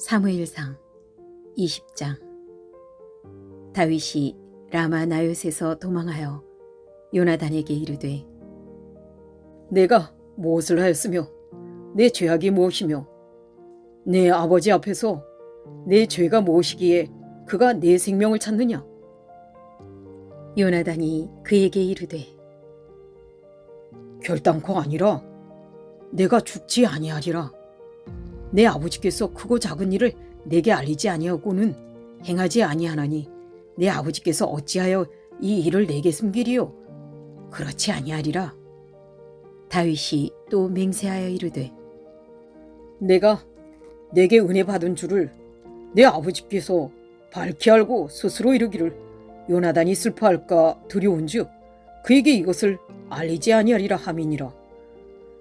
사무엘상 20장. 다윗이 라마 나요스에서 도망하여 요나단에게 이르되 내가 무엇을 하였으며 내 죄악이 무엇이며 내 아버지 앞에서 내 죄가 무엇이기에 그가 내 생명을 찾느냐? 요나단이 그에게 이르되 결단코 아니라 내가 죽지 아니하리라 내 아버지께서 크고 작은 일을 내게 알리지 아니하고는 행하지 아니하나니 내 아버지께서 어찌하여 이 일을 내게 숨기리요 그렇지 아니하리라 다윗이 또 맹세하여 이르되 내가 내게 은혜 받은 줄을 내 아버지께서 밝히 알고 스스로 이르기를 요나단이 슬퍼할까 두려운즉 그에게 이것을 알리지 아니하리라 함이니라.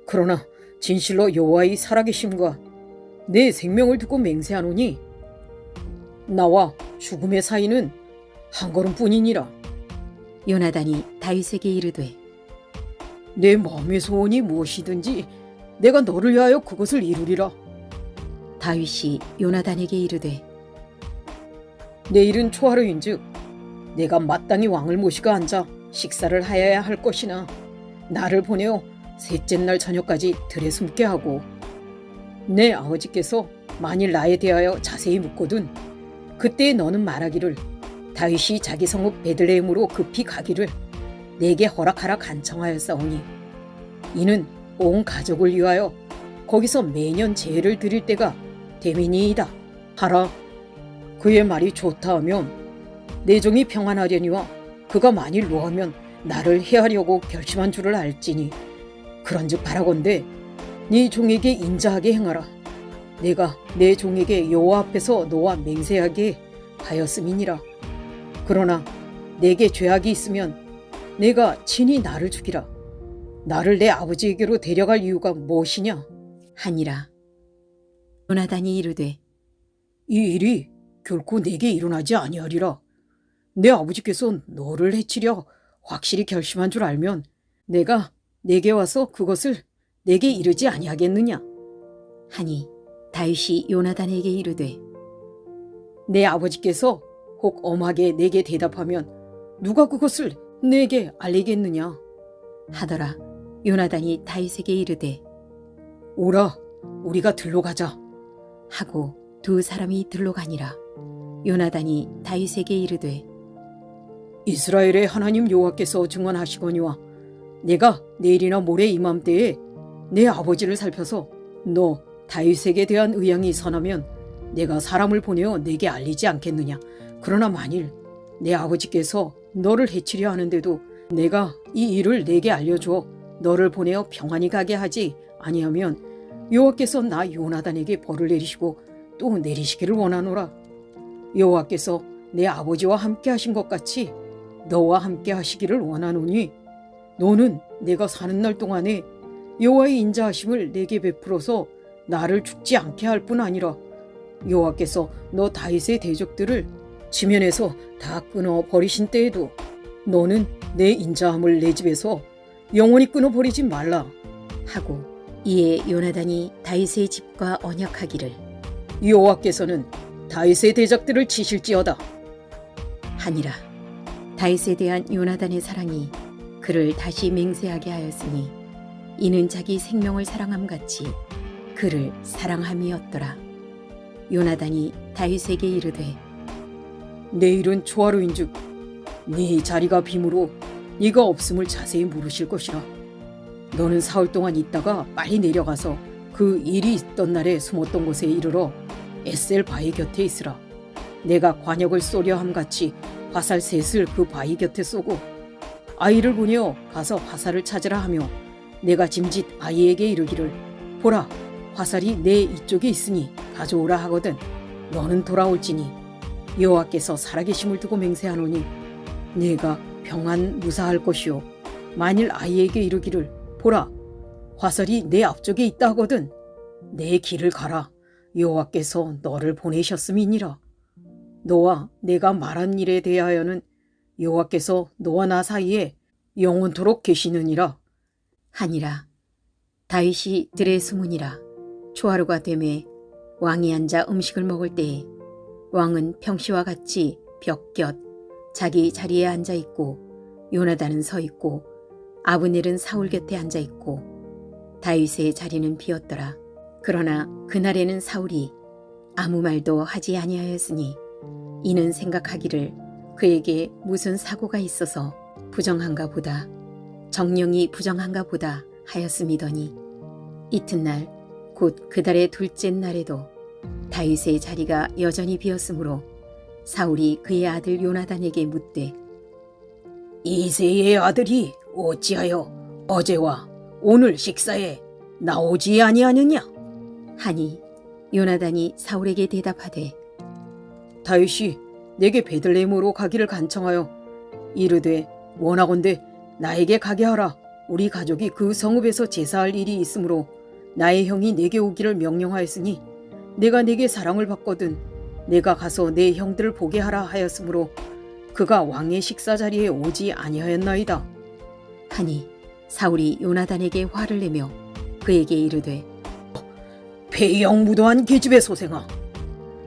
그러나 진실로 여호와의 살아계심과 내 생명을 두고 맹세하노니 나와 죽음의 사이는 한 걸음뿐이니라. 요나단이 다윗에게 이르되 내 마음의 소원이 무엇이든지 내가 너를 위하여 그것을 이루리라. 다윗이 요나단에게 이르되 내일은 초하루인즉 내가 마땅히 왕을 모시고 앉아 식사를 하여야 할 것이나 나를 보내어 셋째 날 저녁까지 들에 숨게 하고 내 아버지께서 만일 나에 대하여 자세히 묻거든 그때 너는 말하기를 다윗이 자기 성읍 베들레헴으로 급히 가기를 내게 허락하라 간청하였사오니 이는 온 가족을 위하여 거기서 매년 제를 드릴 때가 대민이이다. 하라. 그의 말이 좋다 하면 내 종이 평안하려니와 그가 만일 노하면 나를 해하려고 결심한 줄을 알지니 그런즉 바라건대 네 종에게 인자하게 행하라. 내가 내 종에게 여호와 앞에서 너와 맹세하게 하였음이니라. 그러나 내게 죄악이 있으면 내가 친히 나를 죽이라. 나를 내 아버지에게로 데려갈 이유가 무엇이냐? 하니라. 요나단이 이르되 이 일이 결코 내게 일어나지 아니하리라. 내 아버지께서 너를 해치려 확실히 결심한 줄 알면 내가 내게 와서 그것을 내게 이르지 아니하겠느냐. 하니 다윗이 요나단에게 이르되 내 아버지께서 혹 엄하게 내게 대답하면 누가 그것을 내게 알리겠느냐. 하더라 요나단이 다윗에게 이르되 오라, 우리가 들러 가자. 하고 두 사람이 들로 가니라 요나단이 다윗에게 이르되 이스라엘의 하나님 여호와께서 증언하시거니와 내가 내일이나 모레 이맘때에 내 아버지를 살펴서 너 다윗에게 대한 의향이 선하면 내가 사람을 보내어 내게 알리지 않겠느냐? 그러나 만일 내 아버지께서 너를 해치려 하는데도 내가 이 일을 내게 알려줘 너를 보내어 평안히 가게 하지 아니하면 여호와께서 나 요나단에게 벌을 내리시고 또 내리시기를 원하노라. 여호와께서 내 아버지와 함께 하신 것 같이 너와 함께 하시기를 원하노니 너는 내가 사는 날 동안에 여호와의 인자하심을 내게 베풀어서 나를 죽지 않게 할 뿐 아니라 여호와께서 너 다윗의 대적들을 지면에서 다 끊어 버리신 때에도 너는 내 인자함을 내 집에서 영원히 끊어 버리지 말라 하고 이에 요나단이 다윗의 집과 언약하기를 여호와께서는 다윗의 대적들을 치실지어다. 하니라. 다윗에 대한 요나단의 사랑이 그를 다시 맹세하게 하였으니 이는 자기 생명을 사랑함 같이 그를 사랑함이었더라 요나단이 다윗에게 이르되 내일은 초하루인즉 네 자리가 빔으로 네가 없음을 자세히 물으실 것이라. 너는 사흘 동안 있다가 빨리 내려가서 그 일이 있던 날에 숨었던 곳에 이르러 에셀 바위 곁에 있으라. 내가 관역을 쏘려 함 같이 화살 셋을 그 바위 곁에 쏘고 아이를 보내어 가서 화살을 찾으라 하며 내가 짐짓 아이에게 이르기를 보라 화살이 내 이쪽에 있으니 가져오라 하거든 너는 돌아올지니. 여호와께서 살아계심을 두고 맹세하노니 내가 평안 무사할 것이요 만일 아이에게 이르기를 보라 화살이 내 앞쪽에 있다 하거든 내 길을 가라. 여호와께서 너를 보내셨음이니라. 너와 내가 말한 일에 대하여는 여호와께서 너와 나 사이에 영원토록 계시느니라 하니라. 다윗이 들에 숨으니라. 초하루가 되매 왕이 앉아 음식을 먹을 때에 왕은 평시와 같이 벽곁 자기 자리에 앉아 있고 요나단은 서 있고 아브넬은 사울 곁에 앉아 있고 다윗의 자리는 비었더라. 그러나 그날에는 사울이 아무 말도 하지 아니하였으니 이는 생각하기를 그에게 무슨 사고가 있어서 부정한가 보다 정령이 부정한가 보다 하였음이더니 이튿날 곧 그달의 둘째 날에도 다윗의 자리가 여전히 비었으므로 사울이 그의 아들 요나단에게 묻되 이세의 아들이 어찌하여 어제와 오늘 식사에 나오지 아니하느냐? 하니 요나단이 사울에게 대답하되 다윗이 내게 베들레헴으로 가기를 간청하여 이르되 원하건대 나에게 가게 하라. 우리 가족이 그 성읍에서 제사할 일이 있으므로 나의 형이 내게 오기를 명령하였으니 내가 내게 사랑을 받거든 내가 가서 내 형들을 보게 하라 하였으므로 그가 왕의 식사 자리에 오지 아니하였나이다. 하니 사울이 요나단에게 화를 내며 그에게 이르되 폐영무도한 계집의 소생아,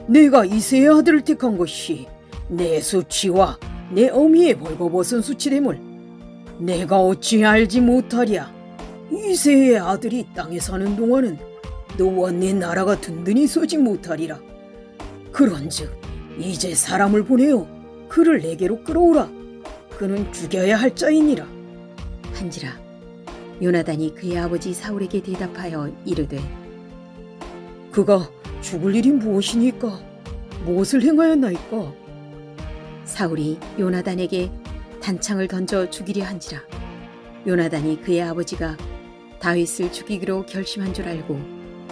내가 이세의 아들을 택한 것이 내 수치와 내 어미의 벌거벗은 수치됨을 내가 어찌 알지 못하랴. 이세의 아들이 땅에 사는 동안은 너와 내 나라가 든든히 서지 못하리라. 그런즉 이제 사람을 보내어 그를 내게로 끌어오라. 그는 죽여야 할 자이니라. 한지라 요나단이 그의 아버지 사울에게 대답하여 이르되 그가 죽을 일이 무엇이니까? 무엇을 행하였나이까? 사울이 요나단에게 단창을 던져 죽이려 한지라. 요나단이 그의 아버지가 다윗을 죽이기로 결심한 줄 알고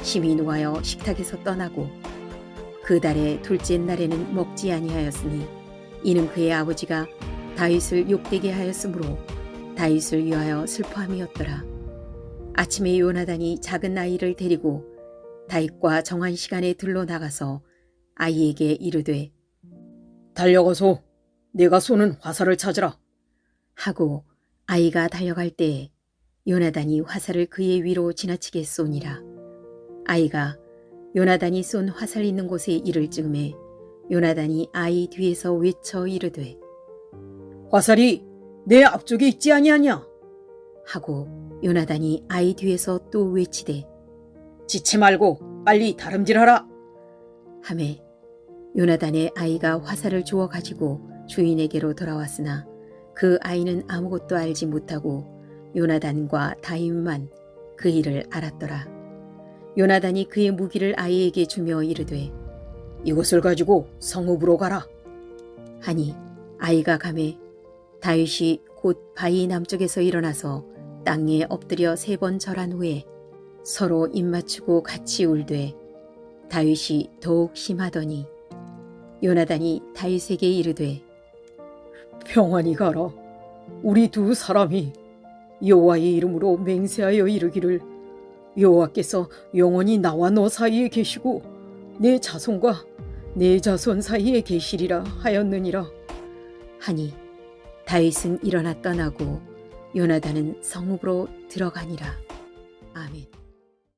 심히 노하여 식탁에서 떠나고 그 달의 둘째 날에는 먹지 아니하였으니 이는 그의 아버지가 다윗을 욕되게 하였으므로 다윗을 위하여 슬퍼함이었더라. 아침에 요나단이 작은 아이를 데리고 다윗과 정한 시간에 들러 나가서 아이에게 이르되 달려가서 내가 쏘는 화살을 찾으라. 하고 아이가 달려갈 때에 요나단이 화살을 그의 위로 지나치게 쏘니라. 아이가 요나단이 쏜 화살 있는 곳에 이를 즈음에 요나단이 아이 뒤에서 외쳐 이르되 화살이 내 앞쪽에 있지 아니하냐? 하고 요나단이 아이 뒤에서 또 외치되 지체 말고 빨리 다름질하라. 하매 요나단의 아이가 화살을 주워 가지고 주인에게로 돌아왔으나 그 아이는 아무것도 알지 못하고 요나단과 다윗만 그 일을 알았더라. 요나단이 그의 무기를 아이에게 주며 이르되 이것을 가지고 성읍으로 가라. 하니 아이가 가매 다윗이 곧 바위 남쪽에서 일어나서 땅에 엎드려 세 번 절한 후에 서로 입맞추고 같이 울되 다윗이 더욱 심하더니 요나단이 다윗에게 이르되 평안히 가라. 우리 두 사람이 여호와의 이름으로 맹세하여 이르기를 여호와께서 영원히 나와 너 사이에 계시고 내 자손과 내 자손 사이에 계시리라 하였느니라. 하니 다윗은 일어나 떠나고 요나단은 성읍으로 들어가니라. 아멘.